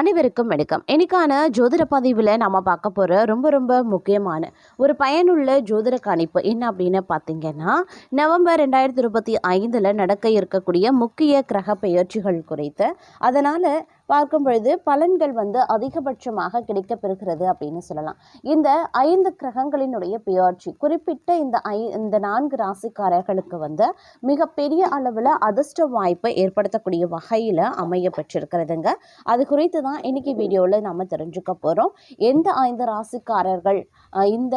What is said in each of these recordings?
அனைவருக்கும் வணக்கம். இன்னைக்கான ஜோதிட பதிவில் நம்ம பார்க்க போகிற ரொம்ப ரொம்ப முக்கியமான ஒரு பயனுள்ள ஜோதிட கணிப்பு என்ன அப்படின்னு பார்த்தீங்கன்னா நவம்பர் ரெண்டாயிரத்தி இருபத்தி ஐந்தில் நடக்க இருக்கக்கூடிய முக்கிய கிரக பெயர்ச்சிகள் குறித்து. அதனால் பார்க்கும் பொழுது பலன்கள் வந்து அதிகபட்சமாக கிடைக்கப்பெறுகிறது அப்படின்னு சொல்லலாம். இந்த ஐந்து கிரகங்களினுடைய பெயர்ச்சி குறிப்பிட்ட இந்த ஐ இந்த நான்கு ராசிக்காரர்களுக்கு வந்து மிகப்பெரிய அளவில் அதிர்ஷ்ட வாய்ப்பை ஏற்படுத்தக்கூடிய வகையில் அமைய பெற்றிருக்கிறதுங்க. அது குறித்து தான் இன்னைக்கு வீடியோவில் நம்ம தெரிஞ்சுக்க போகிறோம் எந்த ஐந்து ராசிக்காரர்கள் இந்த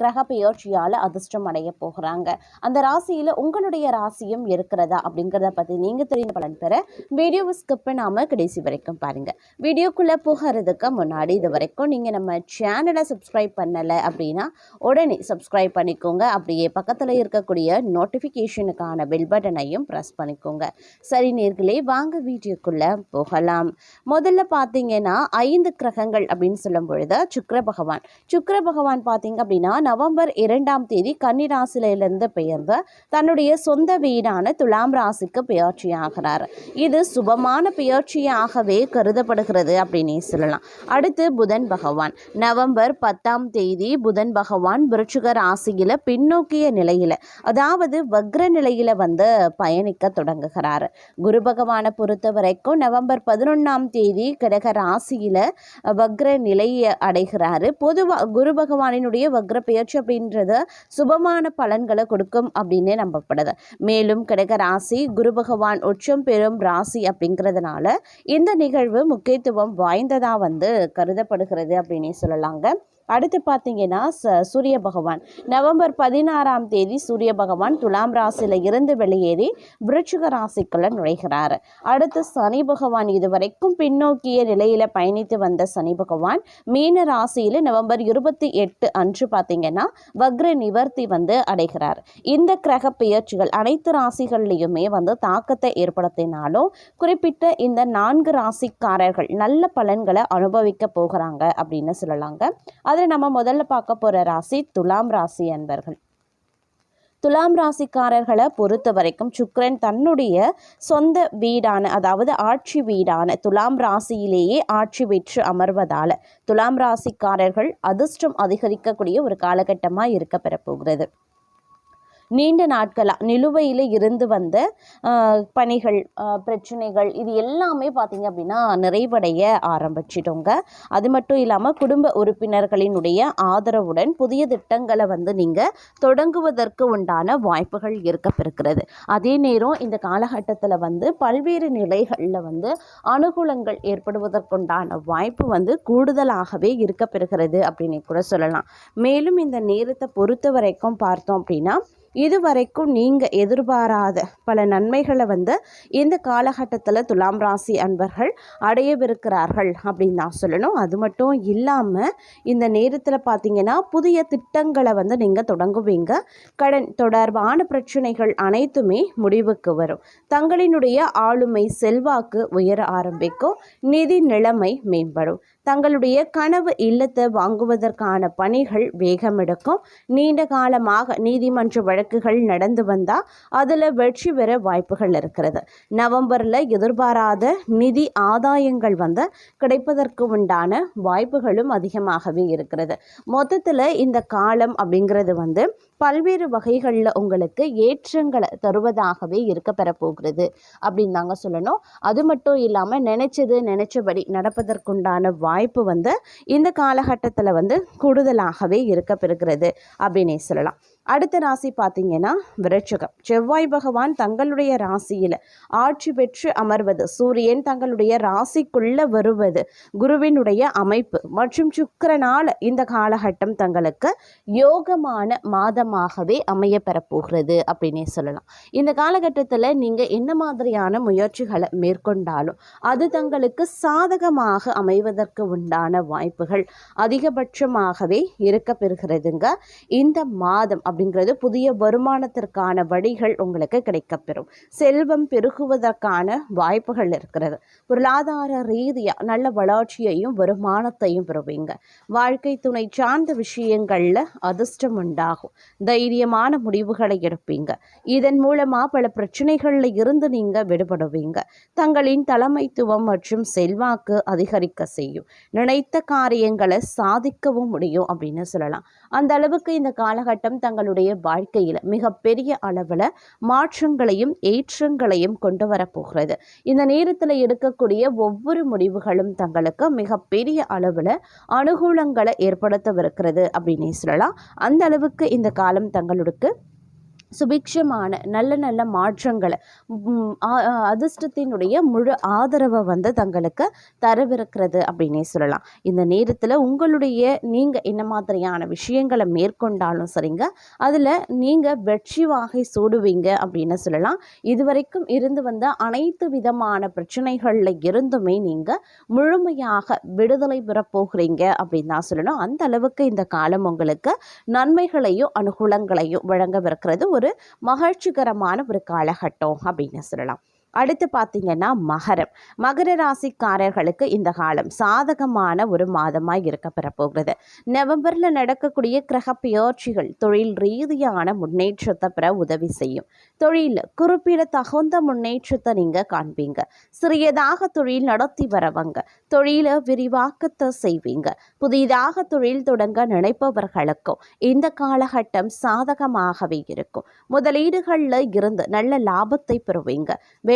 கிரக பெயர்ச்சியால் அதிர்ஷ்டம் அடைய போகிறாங்க? அந்த ராசியில் உங்களுடைய ராசியும் இருக்கிறதா அப்படிங்கிறத பற்றி நீங்கள் தெரிந்த பலன் பெற வீடியோவை ஸ்கிப் பண்ணாமல் கடைசி வரைக்கும் பாருங்கள் வீடியோக்குள்ளே போகிறதுக்கு முன்னாடி இது வரைக்கும் நீங்கள் நம்ம சேனலை சப்ஸ்கிரைப் பண்ணலை அப்படின்னா உடனே சப்ஸ்கிரைப் பண்ணிக்கோங்க. அப்படியே பக்கத்தில் இருக்கக்கூடிய நோட்டிஃபிகேஷனுக்கான பெல் பட்டனையும் ப்ரெஸ் பண்ணிக்கோங்க. சரி நேர்களே வாங்க வீடியோக்குள்ளே போகலாம். முதல்ல பார்த்தீங்கன்னா ஐந்து கிரகங்கள் அப்படின்னு சொல்லும் பொழுது சுக்கர பகவான். சுக்கர பகவான் பார்த்தீங்க அப்படின்னா நவம்பர் இரண்டாம் தேதி கன்னிராசிலிருந்து பெயர்ந்து தன்னுடைய சொந்த வீடான துலாம் ராசிக்கு பெயர்ச்சி ஆகிறார் இது சுபமான பெயர்ச்சியாகவே கருதப்படுகிறது அப்படின்னே சொல்லலாம். அடுத்து புதன் பகவான். நவம்பர் பத்தாம் தேதி புதன் பகவான் விருச்சிக ராசியில் பின்னோக்கிய நிலையில் அதாவது வக்ர நிலையில் வந்து பயணிக்க தொடங்குகிறார். குரு பகவானை பொறுத்த வரைக்கும் நவம்பர் பதினொன்றாம் தேதி கடக ராசியில் வக்ர நிலையை அடைகிறாரு. பொதுவாக குரு பகவானினுடைய வக்ர பெயர்ச்சி அப்படின்றது சுபமான பலன்களை கொடுக்கும் அப்படின்னு நம்பப்படுது. மேலும் கடக ராசி குரு பகவான் உச்சம் பெறும் ராசி அப்படிங்கிறதுனால இந்த நிகழ்வு முக்கியத்துவம் வாய்ந்ததா வந்து கருதப்படுகிறது அப்படின்னே சொல்லலாங்க. அடுத்து பார்த்தீங்கன்னா ச சூரிய பகவான். நவம்பர் பதினாறாம் தேதி சூரிய பகவான் துலாம் ராசியில் இருந்து வெளியேறி விருட்சிக ராசிக்குள்ள நுழைகிறார். அடுத்து சனி பகவான் இதுவரைக்கும் பின்னோக்கிய நிலையில் பயணித்து வந்த சனி பகவான் மீன ராசியில் நவம்பர் இருபத்தி எட்டு அன்று பார்த்தீங்கன்னா வக்ர நிவர்த்தி வந்து அடைகிறார். இந்த கிரக பெயர்ச்சிகள் அனைத்து ராசிகள்லையுமே வந்து தாக்கத்தை ஏற்படுத்தினாலும் குறிப்பிட்ட இந்த நான்கு ராசிக்காரர்கள் நல்ல பலன்களை அனுபவிக்க போகிறாங்க அப்படின்னு சொல்லலாங்க. அதில் நம்ம முதல்ல பார்க்க போகிற ராசி துலாம் ராசி அன்பர்கள். துலாம் ராசிக்காரர்களை பொறுத்த வரைக்கும் சுக்ரன் தன்னுடைய சொந்த வீடான அதாவது ஆட்சி வீடான துலாம் ராசியிலேயே ஆட்சி பெற்று அமர்வதால் துலாம் ராசிக்காரர்கள் அதிர்ஷ்டம் அதிகரிக்கக்கூடிய ஒரு காலகட்டமாக இருக்க பெறப்போகிறது. நீண்ட நாட்களாக நிலுவையில் இருந்து வந்த பணிகள் பிரச்சனைகள் இது எல்லாமே பார்த்தீங்க அப்படின்னா நிறைவடைய ஆரம்பிச்சிட்டோங்க. அது மட்டும் இல்லாமல் குடும்ப உறுப்பினர்களினுடைய ஆதரவுடன் புதிய திட்டங்களை வந்து நீங்கள் தொடங்குவதற்கு உண்டான வாய்ப்புகள் இருக்கப்பெறுகிறது அதே நேரம் இந்த காலகட்டத்தில் வந்து பல்வேறு நிலைகளில் வந்து அனுகூலங்கள் ஏற்படுவதற்குண்டான வாய்ப்பு வந்து கூடுதலாகவே இருக்கப்பெறுகிறது அப்படின்னு கூட சொல்லலாம். மேலும் இந்த நேரத்தை பொறுத்த வரைக்கும் பார்த்தோம் அப்படின்னா இதுவரைக்கும் நீங்கள் எதிர்பாராத பல நன்மைகளை வந்து இந்த காலகட்டத்தில் துலாம் ராசி அன்பர்கள் அடையவிருக்கிறார்கள் அப்படின்னு நான் சொல்லணும். அது மட்டும் இல்லாமல் இந்த நேரத்தில் பார்த்தீங்கன்னா புதிய திட்டங்களை வந்து நீங்கள் தொடங்குவீங்க. கடன் தொடர்பான பிரச்சனைகள் அனைத்துமே முடிவுக்கு வரும். தங்களினுடைய ஆளுமை செல்வாக்கு உயர ஆரம்பிக்கும். நிதி நிலைமை மேம்படும். தங்களுடைய கனவு இல்லத்தை வாங்குவதற்கான பணிகள் வேகமெடுக்கும். நீண்ட காலமாக நீதிமன்ற வழக்குகள் நடந்து வந்தால் அதில் வெற்றி பெற வாய்ப்புகள் இருக்கிறது. நவம்பரில் எதிர்பாராத நிதி ஆதாயங்கள் வந்து கிடைப்பதற்கு உண்டான வாய்ப்புகளும் அதிகமாகவே இருக்கிறது. மொத்தத்தில் இந்த காலம் அப்படிங்கிறது வந்து பல்வேறு வகைகளில் உங்களுக்கு ஏற்றங்களை தருவதாகவே இருக்க பெறப்போகிறது அப்படின்னு தாங்க சொல்லணும். அது மட்டும் இல்லாமல் நினைச்சது நினைச்சபடி நடப்பதற்குண்டான வாய்ப்பு வந்து இந்த காலகட்டத்தில் வந்து கூடுதலாகவே இருக்க பெறுகிறது அப்படின்னே சொல்லலாம். அடுத்த ராசி பார்த்தீங்கன்னா விருச்சிகம். செவ்வாய் பகவான் தங்களுடைய ராசியில் ஆட்சி பெற்று அமர்வது. சூரியன் தங்களுடைய ராசிக்குள்ள வருவது குருவினுடைய அமைப்பு. மற்றும் சுக்கிரனால் இந்த காலகட்டம் தங்களுக்கு யோகமான மாதமாகவே அமைய பெறப்போகிறது அப்படின்னே சொல்லலாம். இந்த காலகட்டத்தில் நீங்கள் என்ன மாதிரியான முயற்சிகளை மேற்கொண்டாலும் அது தங்களுக்கு சாதகமாக அமைவதற்கு உண்டான வாய்ப்புகள் அதிகபட்சமாகவே இருக்க பெறுகிறதுங்க இந்த மாதம் அப்படிங்கிறது புதிய வருமானத்திற்கான வழிகள் உங்களுக்கு கிடைக்கப்பெறும். செல்வம் பெருகுவதற்கான வாய்ப்புகள் இருக்கிறது. பொருளாதார ரீதியாக நல்ல வளர்ச்சியையும் வருமானத்தையும் பெறுவீங்க. வாழ்க்கை துணை சார்ந்த விஷயங்களில் அதிர்ஷ்டம் உண்டாகும். தைரியமான முடிவுகளை எடுப்பீங்க. இதன் மூலமாக பல பிரச்சனைகளில் இருந்து நீங்கள் விடுபடுவீங்க. தங்களின் தலைமைத்துவம் மற்றும் செல்வாக்கு அதிகரிக்க செய்யும். நினைத்த காரியங்களை சாதிக்கவும் முடியும் அப்படின்னு சொல்லலாம். அந்த அளவுக்கு இந்த காலகட்டம் தங்களுடைய வாழ்க்கையில் மிகப்பெரிய அளவில் மாற்றங்களையும் ஏற்றங்களையும் கொண்டு வரப்போகிறது. இந்த நேரத்தில் எடுக்கக்கூடிய ஒவ்வொரு முடிவுகளும் தங்களுக்கு மிகப்பெரிய அளவில் அனுகூலங்களை ஏற்படுத்தவிருக்கிறது அப்படின்னே சொல்லலாம். அந்த அளவுக்கு இந்த காலம் தங்களுக்கு சுபிக்ஷமான நல்ல நல்ல மாற்றங்களை அதிர்ஷ்டத்தினுடைய முழு ஆதரவை வந்து தங்களுக்கு தரவிருக்கிறது அப்படின்னே சொல்லலாம். இந்த நேரத்தில் உங்களுடைய நீங்கள் என்ன மாதிரியான விஷயங்களை மேற்கொண்டாலும் சரிங்க அதில் நீங்கள் வெற்றி வாகை சூடுவீங்க அப்படின்னு சொல்லலாம். இதுவரைக்கும் இருந்து வந்த அனைத்து விதமான பிரச்சனைகளில் இருந்துமே நீங்கள் முழுமையாக விடுதலை பெறப்போகிறீங்க அப்படின்னு தான் சொல்லணும். அந்த அளவுக்கு இந்த காலம் உங்களுக்கு நன்மைகளையும் அனுகூலங்களையும் வழங்கவிருக்கிறது. ஒரு மகிழ்ச்சிகரமான ஒரு காலகட்டம் அப்படின்னு சொல்லலாம். அடுத்து பார்த்தீங்கன்னா மகரம். மகர ராசிக்காரர்களுக்கு இந்த காலம் சாதகமான ஒரு மாதமாக இருக்க பெறப்போகிறது. நவம்பரில் நடக்கக்கூடிய கிரக பெயர்ச்சிகள் தொழில் ரீதியான முன்னேற்றத்தை பெற உதவி செய்யும். தொழிலில் குறிப்பிட தகுந்த முன்னேற்றத்தை நீங்கள் காண்பீங்க. சிறியதாக தொழில் நடத்தி வரவங்க தொழிலை விரிவாக்கத்தை செய்வீங்க. புதிதாக தொழில் தொடங்க நினைப்பவர்களுக்கும் இந்த காலகட்டம் சாதகமாகவே இருக்கும். முதலீடுகளில் இருந்து நல்ல லாபத்தை பெறுவீங்க.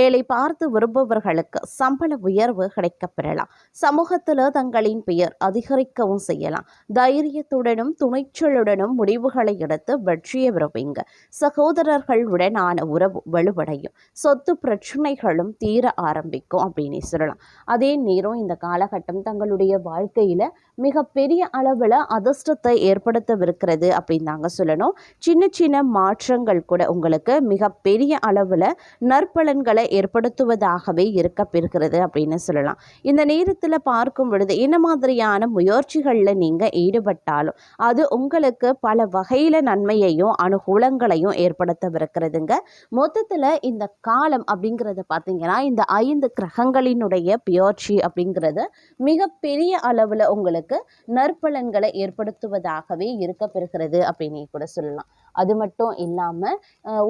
வேலை பார்த்து விரும்புபவர்களுக்கு சம்பள உயர்வு கிடைக்கப் பெறலாம் சமூகத்தில் தங்களின் பெயர் அதிகரிக்கவும் செய்யலாம். தைரியத்துடனும் துணிச்சலுடனும் முடிவுகளை எடுத்து வெற்றியை பெறுவீங்க. சகோதரர்களுடனான உறவு வலுவடையும். சொத்து பிரச்சனைகளும் தீர ஆரம்பிக்கும் அப்படின்னு சொல்லலாம். அதே நேரம் இந்த காலகட்டம் தங்களுடைய வாழ்க்கையில் மிகப்பெரிய அளவில் அதிர்ஷ்டத்தை ஏற்படுத்தவிருக்கிறது அப்படின்னு தாங்க சொல்லணும். சின்ன சின்ன மாற்றங்கள் கூட உங்களுக்கு மிகப்பெரிய அளவில் நற்பலன்களை ஏற்படுத்துவதாகவே இருக்க பெறுகிறது அப்படின்னு சொல்லலாம். இந்த நேரத்தில் பார்க்கும் பொழுது என்ன மாதிரியான முயற்சிகளில் நீங்கள் ஈடுபட்டாலும் அது உங்களுக்கு பல வகையில் நன்மையையும் அனுகூலங்களையும் ஏற்படுத்தவிருக்கிறதுங்க. மொத்தத்தில் இந்த காலம் அப்படிங்கிறத பார்த்தீங்கன்னா இந்த ஐந்து கிரகங்களினுடைய பியர்ச்சி அப்படிங்கிறது மிகப்பெரிய அளவில் உங்களுக்கு நற்பலன்களை ஏற்படுத்துவதாகவே இருக்க பெறுகிறது அப்படின்னு கூட சொல்லலாம். அது மட்டும் இல்லாமல்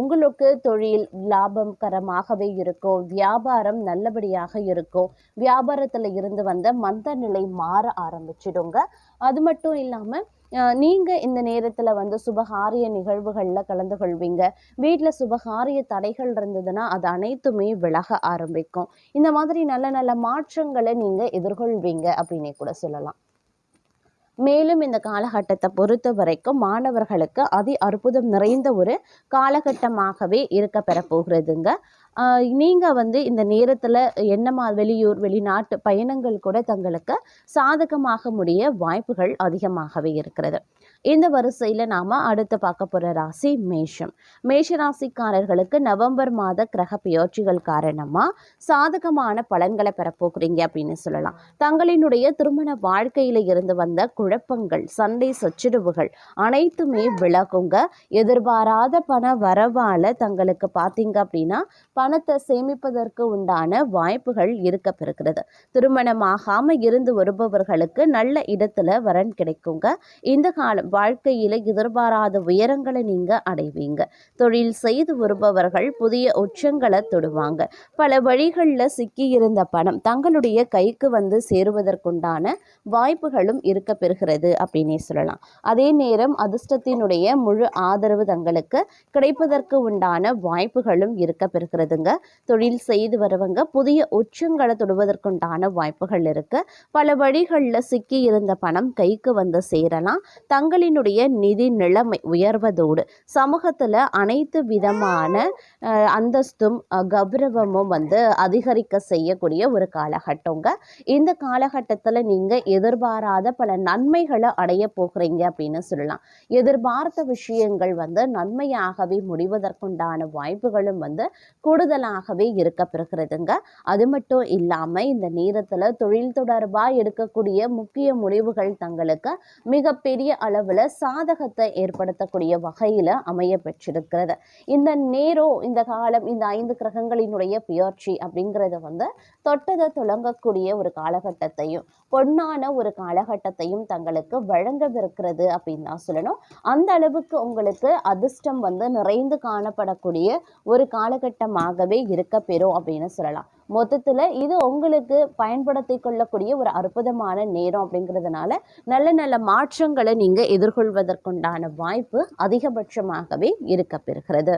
உங்களுக்கு தொழில் லாபகரமாகவே இருக்கும் இருக்கும். வியாபாரம் நல்லபடியாக இருக்கும். வியாபாரத்தில் இருந்து வந்த மந்த நிலை மாற ஆரம்பிச்சிடுங்க. அது மட்டும் இல்லாமல் நீங்கள் இந்த நேரத்தில் வந்து சுபகாரிய நிகழ்வுகளில் கலந்து கொள்வீங்க. வீட்டில் சுபகாரிய தடைகள் இருந்ததுன்னா அது அனைத்துமே விலக ஆரம்பிக்கும். இந்த மாதிரி நல்ல நல்ல மாற்றங்களை நீங்கள் எதிர்கொள்வீங்க அப்படின்னே கூட சொல்லலாம். மேலும் இந்த காலகட்டத்தை பொறுத்த வரைக்கும் மாணவர்களுக்கு அதி அற்புதம் நிறைந்த ஒரு காலகட்டமாகவே இருக்க பெறப்போகிறதுங்க. நீங்கள் வந்து இந்த நேரத்தில் என்னமா வெளியூர் வெளிநாட்டு பயணங்கள் கூட தங்களுக்கு சாதகமாக முடிய வாய்ப்புகள் அதிகமாகவே இருக்கிறது. இந்த வரிசையில் நாம் அடுத்து பார்க்க போகிற ராசி மேஷம். மேஷ ராசிக்காரர்களுக்கு நவம்பர் மாத கிரக பெயர்ச்சிகள் காரணமாக சாதகமான பலன்களை பெறப்போகிறீங்க அப்படின்னு சொல்லலாம். தங்களினுடைய திருமண வாழ்க்கையில் இருந்து வந்த குழப்பங்கள் சண்டை சச்சரவுகள் அனைத்துமே விலகுங்க. எதிர்பாராத பண வரவால் தங்களுக்கு பார்த்தீங்க அப்படின்னா பணத்தை சேமிப்பதற்கு உண்டான வாய்ப்புகள் இருக்க பெறுகிறது. திருமணமாகாமல் இருந்து வருபவர்களுக்கு நல்ல இடத்துல வரன் கிடைக்குங்க. இந்த காலம் வாழ்க்கையில் எதிர்பாராத உயரங்களை நீங்கள் அடைவீங்க. தொழில் செய்து வருபவர்கள் புதிய உச்சங்களை தொடுவாங்க. பல வழிகளில் சிக்கியிருந்த பணம் தங்களுடைய கைக்கு வந்து சேருவதற்குண்டான வாய்ப்புகளும் இருக்க பெறுகிறது அப்படின்னே சொல்லலாம். அதே நேரம் அதிர்ஷ்டத்தினுடைய முழு ஆதரவு தங்களுக்கு கிடைப்பதற்கு உண்டான வாய்ப்புகளும் இருக்க பெறுகிறதுங்க. தொழில் செய்து வருவங்க புதிய உச்சங்களை தொடுவதற்குண்டான வாய்ப்புகள் இருக்கு. பல வழிகளில் சிக்கி இருந்த பணம் கைக்கு வந்து சேரலாம். மக்களினுடைய நிதி நிலைமை உயர்வதோடு சமூகத்தில் அனைத்து விதமான அந்தஸ்தும் கௌரவமும் வந்து அதிகரிக்க செய்யக்கூடிய ஒரு காலகட்டங்க. இந்த காலகட்டத்தில் நீங்கள் எதிர்பாராத பல நன்மைகளை அடைய போகிறீங்க அப்படின்னு சொல்லலாம். எதிர்பார்த்த விஷயங்கள் வந்து நன்மையாகவே முடிவதற்குண்டான வாய்ப்புகளும் வந்து கூடுதலாகவே இருக்க பெறுகிறதுங்க அது மட்டும் இல்லாமல் இந்த நேரத்தில் தொழில் தொடர்பாக எடுக்கக்கூடிய முக்கிய முடிவுகள் தங்களுக்கு மிகப்பெரிய அளவில் அளவில் சாதகத்தை ஏற்படுத்தக்கூடிய வகையில் அமைய பெற்றிருக்கிறது. இந்த நேரம் இந்த காலம் இந்த ஐந்து கிரகங்களினுடைய பியர்ச்சி அப்படிங்கிறது வந்து தொட்டதை தொடங்கக்கூடிய ஒரு காலகட்டத்தையும் பொன்னான ஒரு காலகட்டத்தையும் தங்களுக்கு வழங்கவிருக்கிறது அப்படின்னு தான் சொல்லணும். அந்த அளவுக்கு உங்களுக்கு அதிர்ஷ்டம் வந்து நிறைந்து காணப்படக்கூடிய ஒரு காலகட்டமாகவே இருக்க பெறும் அப்படின்னு சொல்லலாம். மொத்தத்தில் இது உங்களுக்கு பயன்படுத்தி கொள்ளக்கூடிய ஒரு அற்புதமான நேரம் அப்படிங்கிறதுனால நல்ல நல்ல மாற்றங்களை நீங்கள் எதிர்கொள்வதற்குண்டான வாய்ப்பு அதிகபட்சமாகவே இருக்க பெறுகிறது.